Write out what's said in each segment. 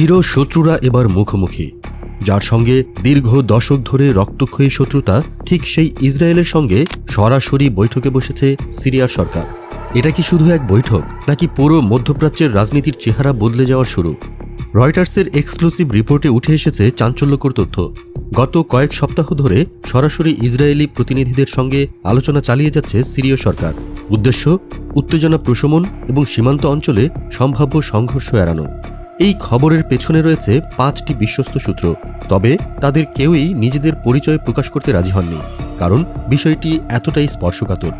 চির শত্রুরা এবার মুখোমুখি, যার সঙ্গে দীর্ঘ দশক ধরে রক্তক্ষয়ী শত্রুতা ঠিক সেই ইসরায়েলের সঙ্গে সরাসরি বৈঠকে বসেছে সিরিয়ার সরকার। এটা কি শুধু এক বৈঠক, নাকি পুরো মধ্যপ্রাচ্যের রাজনীতির চেহারা বদলে যাওয়ার শুরু? রয়টার্সের এক্সক্লুসিভ রিপোর্টে উঠে এসেছে চাঞ্চল্যকর তথ্য। গত কয়েক সপ্তাহ ধরে সরাসরি ইসরায়েলি প্রতিনিধিদের সঙ্গে আলোচনা চালিয়ে যাচ্ছে সিরীয় সরকার। উদ্দেশ্য, উত্তেজনা প্রশমন এবং সীমান্ত অঞ্চলে সম্ভাব্য সংঘর্ষ এড়ানো। এই খবরের পেছনে রয়েছে পাঁচটি বিশ্বস্ত সূত্র। তবে তাদের কেউই নিজেদের পরিচয় প্রকাশ করতে রাজি হননি, কারণ বিষয়টি এতটাই স্পর্শকাতর।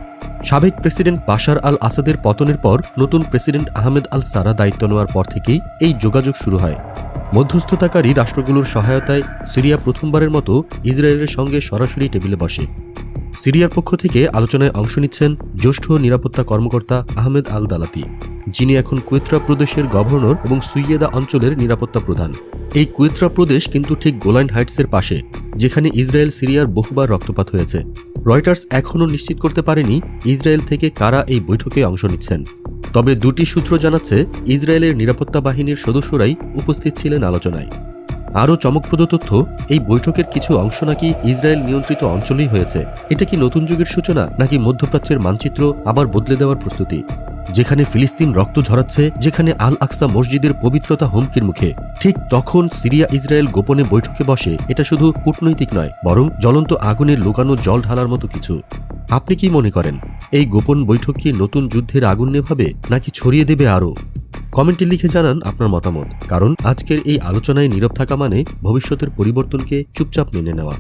সাবেক প্রেসিডেন্ট বাশার আল আসাদের পতনের পর নতুন প্রেসিডেন্ট আহমেদ আল সারা দায়িত্ব নেওয়ার পর থেকেই এই যোগাযোগ শুরু হয়। মধ্যস্থতাকারী রাষ্ট্রগুলোর সহায়তায় সিরিয়া প্রথমবারের মতো ইসরায়েলের সঙ্গে সরাসরি টেবিলে বসে। সিরিয়ার পক্ষ থেকে আলোচনায় অংশ নিচ্ছেন জ্যেষ্ঠ নিরাপত্তা কর্মকর্তা আহমেদ আল দালাতি যিনি এখন কুয়েত্রা প্রদেশের গভর্নর এবং সুইয়েদা অঞ্চলের নিরাপত্তা প্রধান। এই কুয়েত্রা প্রদেশ কিন্তু ঠিক গোলাইন হাইটসের পাশে, যেখানে ইসরায়েল সিরিয়ার বহুবার রক্তপাত হয়েছে। রয়টার্স এখনও নিশ্চিত করতে পারেনি ইসরায়েল থেকে কারা এই বৈঠকে অংশ নিচ্ছেন। তবে দুটি সূত্র জানাচ্ছে, ইসরায়েলের নিরাপত্তা বাহিনীর সদস্যরাই উপস্থিত ছিলেন আলোচনায়। আরও চমকপ্রদ তথ্য, এই বৈঠকের কিছু অংশ নাকি ইসরায়েল নিয়ন্ত্রিত অঞ্চলেই হয়েছে। এটা কি নতুন যুগের সূচনা, নাকি মধ্যপ্রাচ্যের মানচিত্র আবার বদলে দেওয়ার প্রস্তুতি? যেখানে ফিলিস্তিন রক্ত ঝরাচ্ছে, যেখানে আল আকসা মসজিদের পবিত্রতা হুমকির মুখে। ঠিক তখন সিরিয়া ইসরায়েল গোপনে বৈঠকে বসে, এটা শুধু কূটনৈতিক নয়, বরং জ্বলন্ত আগুনের লুকানো জল ঢালার মতো কিছু। আপনি কি মনে করেন, এই গোপন বৈঠক কি নতুন যুদ্ধের আগুন নেভাবে, নাকি ছড়িয়ে দেবে আরও? কমেন্টে লিখে জানান আপনার মতামত, কারণ আজকের এই আলোচনায় নীরব থাকা মানে ভবিষ্যতের পরিবর্তনকে চুপচাপ মেনে নেওয়া।